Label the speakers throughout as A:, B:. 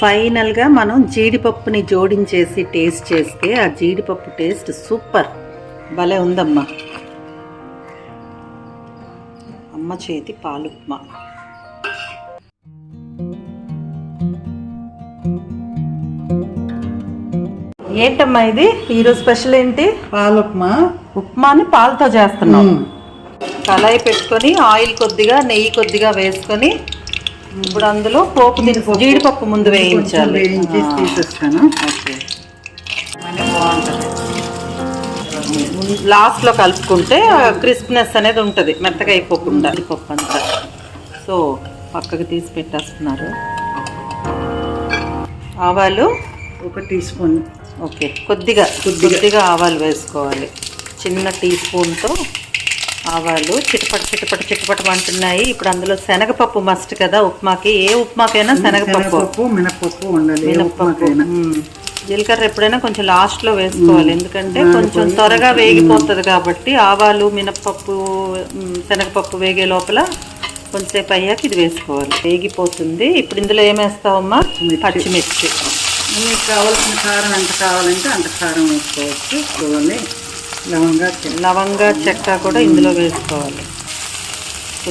A: ఫైనల్గా మనం జీడిపప్పుని జోడించేసి టేస్ట్ చేస్తే ఆ జీడిపప్పు టేస్ట్ సూపర్. భలే ఉందమ్మా. అమ్మ చేతి పాలు ఉప్మా ఏంటమ్మా ఇది? ఈరోజు స్పెషల్ ఏంటి?
B: పాలు ఉప్మా
A: ఉప్మాని పాలతో చేస్తున్నాం. కళాయి పెట్టుకొని ఆయిల్ కొద్దిగా నెయ్యి కొద్దిగా వేసుకొని ఇప్పుడు అందులో పోపు దినుసు జీడిపప్పు ముందు వేయించాలి.
B: వేయించి తీసేస్తాను.
A: ఓకే. లాస్ట్లో కలుపుకుంటే క్రిస్ప్నెస్ అనేది ఉంటుంది మెత్తగా అయిపోకుండా. జీడిపప్పు అంతా. సో పక్కకు తీసి పెట్టేస్తున్నారు. ఆవాలు?
B: ఒక టీ స్పూన్.
A: ఓకే కొద్దిగా. కొద్దిగా ఆవాలు వేసుకోవాలి. చిన్న టీ స్పూన్తో ఆవాలు చిటపట చిటపట చిటపట అంటున్నాయి. ఇప్పుడు అందులో శనగపప్పు మస్ట్ కదా ఉప్మాకి. ఏ ఉప్మాకైనా శనగపప్పు.
B: మినపప్పు ఉండాలి.
A: మ్మ్. జీలకర్ర ఎప్పుడైనా కొంచెం లాస్ట్లో వేసుకోవాలి. ఎందుకంటే కొంచెం త్వరగా వేగిపోతుంది కాబట్టి ఆవాలు మినప్పప్పు మ్, శనగపప్పు వేగే లోపల కొంచెంసేపు అయ్యాక ఇది వేసుకోవాలి. వేగిపోతుంది. ఇప్పుడు ఇందులో ఏం వేస్తావమ్మా? పచ్చిమిర్చి.
B: మీకు కావాల్సిన కారం ఎంత కావాలంటే అంత కారం వేసుకోవచ్చు. చూడండి. లవంగా చెక్క
A: లవంగా చెక్క కూడా ఇందులో వేసుకోవాలి.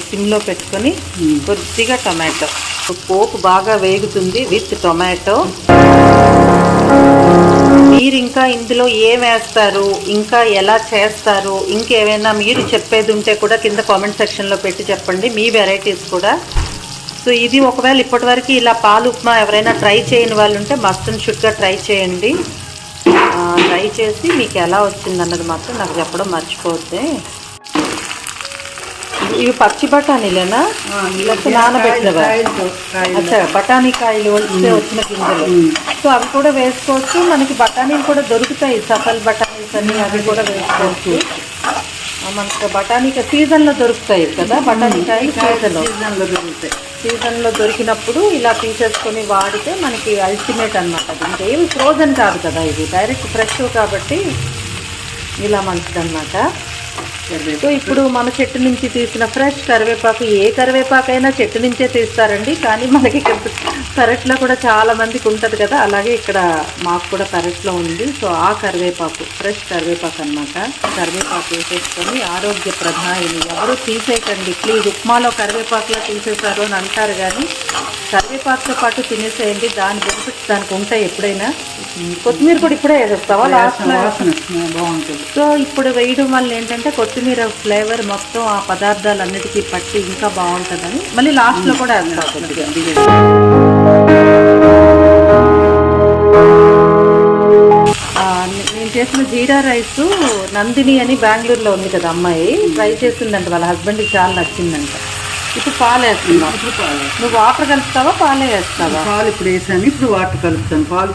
A: సిమ్లో పెట్టుకొని కొద్దిగా టొమాటో. సో పోపు బాగా వేగుతుంది విత్ టొమాటో. మీరు ఇంకా ఇందులో ఏం వేస్తారు? ఇంకా ఎలా చేస్తారు? ఇంకేమైనా మీరు చెప్పేది ఉంటే కూడా కింద కామెంట్ సెక్షన్లో పెట్టి చెప్పండి. మీ వెరైటీస్ కూడా. సో ఇది ఒకవేళ ఇప్పటివరకు ఇలా పాలు ఉప్మా ఎవరైనా ట్రై చేయని వాళ్ళు ఉంటే మస్ట్ అండ్ షుడ్గా ట్రై చేయండి. ట్రై చేసి మీకు ఎలా వచ్చింది అన్నది మాత్రం నాకు చెప్పడం మర్చిపోతే. ఇవి పచ్చి బఠానీలేనా? లేకపోతే నానబెట్టినవా? అచ్చా బఠానీ కాయలు వస్తే వచ్చిన గింజలు. సో అవి కూడా వేసుకోవచ్చు. మనకి బఠానీలు కూడా దొరుకుతాయి. సఫల్ బఠానీస్ అని అవి కూడా వేసుకోవచ్చు. మనకి బఠానీ సీజన్లో దొరుకుతాయి కదా బఠానీ కాయలు సీజన్లో
B: సీజన్లో దొరుకుతాయి.
A: సీజన్లో దొరికినప్పుడు ఇలా తీసేసుకొని వాడితే మనకి అల్టిమేట్ అనమాట ఇంకేమి ఫ్రోజన్ కాదు కదా ఇది. డైరెక్ట్ ఫ్రెష్ కాబట్టి ఇలా మంచిదన్నమాట. సో ఇప్పుడు మన చెట్టు నుంచి తీసిన ఫ్రెష్ కరివేపాకు ఏ కరివేపాకైనా చెట్టు నుంచే తీస్తారండి. కానీ మనకి ఇక్కడ పెరట్లో కూడా చాలా మందికి ఉంటుంది కదా. అలాగే ఇక్కడ మాకు కూడా పెరట్లో ఉంది. సో ఆ కరివేపాకు ఫ్రెష్ కరివేపాకు అన్నమాట. కరివేపాకు వేసేసుకొని ఆరోగ్య ప్రధాయిని ఎవరు తీసేయకండి. ప్లీజ్ ఉప్మాలో కరివేపాకులో తీసేశారు అని అంటారు కానీ కరివేపాకుతో పాటు తినేసేయండి. దాని బెనిఫిట్స్ దానికి ఉంటాయి ఎప్పుడైనా. కొత్తిమీర కూడా ఇప్పుడే వేసేస్తావా?
B: ఆ, బాగుంటుంది.
A: సో ఇప్పుడు వేయడం వల్ల ఏంటంటే కొత్తిమీర ఫ్లేవర్ మొత్తం ఆ పదార్థాలన్నిటికీ పట్టి ఇంకా బాగుంటుందని మళ్ళీ లాస్ట్లో కూడా వేస్తాం కొద్దిగా నేను చేసిన జీరా రైస్ నందిని అని బెంగళూరులో ఉంది కదా అమ్మాయి. ట్రై చేసిందంట వాళ్ళ హస్బెండ్కి చాలా నచ్చిందంట. ఇప్పుడు పాలు వేస్తున్నావు
B: ఇప్పుడు పాలు.
A: నువ్వు వాటర్ కలుపుతావా పాలే వేస్తావా?
B: పాలు ఇప్పుడు వేసాను ఇప్పుడు వాటర్ కలుపుతాను. పాలు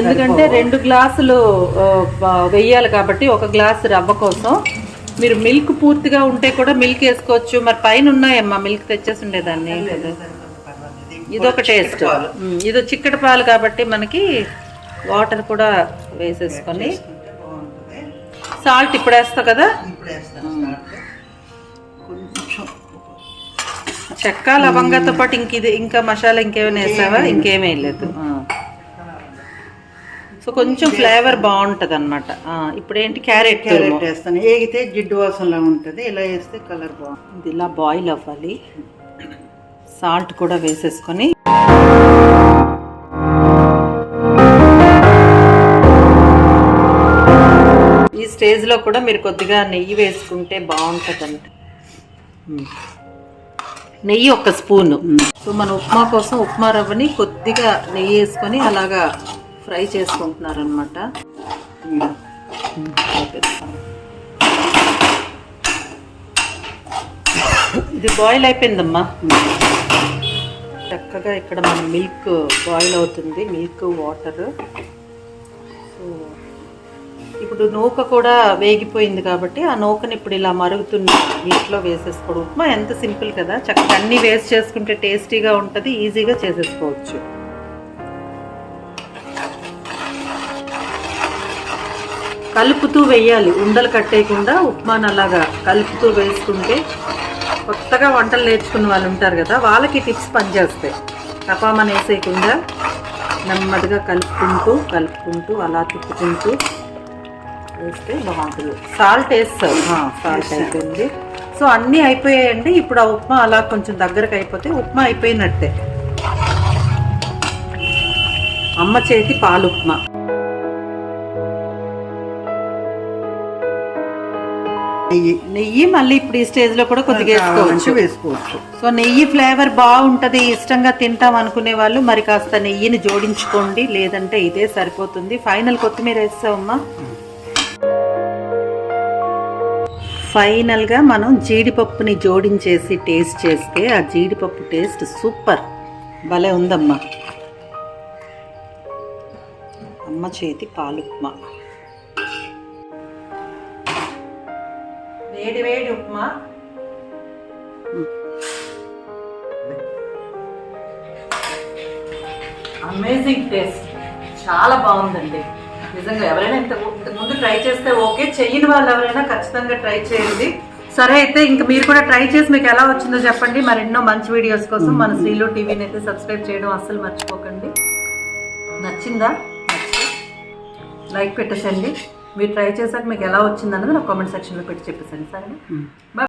A: ఎందుకంటే రెండు గ్లాసులు వెయ్యాలి కాబట్టి ఒక గ్లాసు రవ్వ కోసం మీరు మిల్క్ పూర్తిగా ఉంటే కూడా మిల్క్ వేసుకోవచ్చు. మరి పైన ఉన్నాయమ్మా మిల్క్ తెచ్చేసి ఉండేదాన్ని. ఇదొక టేస్ట్ ఇది చిక్కటి పాలు. కాబట్టి మనకి వాటర్ కూడా వేసేసుకొని సాల్ట్ ఇప్పుడు వేస్తావు కదా? చెక్క లవంగాతో పాటు ఇంక ఇది ఇంకా మసాలా ఇంకేమైనా వేసావా? ఇంకేమీ లేదు. సో కొంచెం ఫ్లేవర్ బాగుంటుంది అనమాట ఇప్పుడు ఏంటి క్యారెట్
B: క్యారెట్ వేస్తాను. ఏగితే జిడ్డు వాసనలా ఉంటుంది. ఇలా వేస్తే కలర్ బాగుంటుంది
A: ఇది ఇలా బాయిల్ అవ్వాలి. సాల్ట్ కూడా వేసేసుకొని. ఈ స్టేజ్లో కూడా మీరు కొద్దిగా నెయ్యి వేసుకుంటే బాగుంటుందంట. నెయ్యి ఒక స్పూను. సో మన ఉప్మా కోసం ఉప్మా రవ్వని కొద్దిగా నెయ్యి వేసుకొని అలాగా ఫ్రై చేసుకుంటున్నారు అనమాట ఇది బాయిల్ అయిపోయిందమ్మా. చక్కగా ఇక్కడ మన మిల్క్ బాయిల్ అవుతుంది మిల్క్ వాటర్. సో ఇప్పుడు నూక కూడా వేగిపోయింది కాబట్టి ఆ నూకని ఇప్పుడు ఇలా మరుగుతున్న వీటిలో వేసేసుకోవడం. ఉప్మా ఎంత సింపుల్ కదా. చక్కగా అన్నీ వేస్ట్ చేసుకుంటే టేస్టీగా ఉంటుంది ఈజీగా చేసేసుకోవచ్చు. కలుపుతూ వేయాలి. ఉండలు కట్టేయకుండా ఉప్మాను అలాగా కలుపుతూ వేసుకుంటే కొత్తగా వంటలు నేర్చుకున్న వాళ్ళు ఉంటారు కదా వాళ్ళకి టిప్స్ పనిచేస్తాయి. తపామని వేసేయకుండా నెమ్మదిగా కలుపుకుంటూ కలుపుకుంటూ అలా తిప్పుకుంటూ వేస్తే బాగుంటుంది. సాల్ట్ వేస్తావు సాల్ట్ అయిపోయింది. సో అన్నీ అయిపోయాయండి. ఇప్పుడు ఆ ఉప్మా అలా కొంచెం దగ్గరకు అయిపోతే ఉప్మా అయిపోయినట్టే. అమ్మ చేతి పాలు ఉప్మా
B: నెయ్యి
A: నెయ్యి మళ్ళీ ఇప్పుడు ఈ స్టేజ్లో కూడా కొద్దిగా వేసుకోవచ్చు.
B: వేసుకోవచ్చు.
A: సో నెయ్యి ఫ్లేవర్ బాగుంటది ఇష్టంగా తింటాం అనుకునే వాళ్ళు మరి కాస్త నెయ్యిని జోడించుకోండి లేదంటే ఇదే సరిపోతుంది. ఫైనల్ కొత్తిమీర వేస్తావమ్మా. ఫైనల్గా మనం జీడిపప్పుని జోడించేసి టేస్ట్ చేస్తే ఆ జీడిపప్పు టేస్ట్ సూపర్ భలే ఉందమ్మా. అమ్మ చేతి పాలు వేడి వేడి ఉప్మా. అమేజింగ్ టేస్ట్ చాలా బాగుందండి. నిజంగా ఎవరైనా ఇంత ముందు ట్రై చేస్తే ఓకే. చెయ్యని వాళ్ళు ఎవరైనా ఖచ్చితంగా ట్రై చేయండి. సరే అయితే ఇంకా మీరు కూడా ట్రై చేసి మీకు ఎలా వచ్చిందో చెప్పండి. మరి ఎన్నో మంచి వీడియోస్ కోసం మన శ్రీలో టీవీని అయితే సబ్స్క్రైబ్ చేయడం అస్సలు మర్చిపోకండి. నచ్చిందా? లైక్ పెట్టేసండి మీరు ట్రై చేశాక మీకు ఎలా వచ్చిందన్నది నాకు కామెంట్ సెక్షన్లో పెట్టి చెప్పేసండి. సరేనా?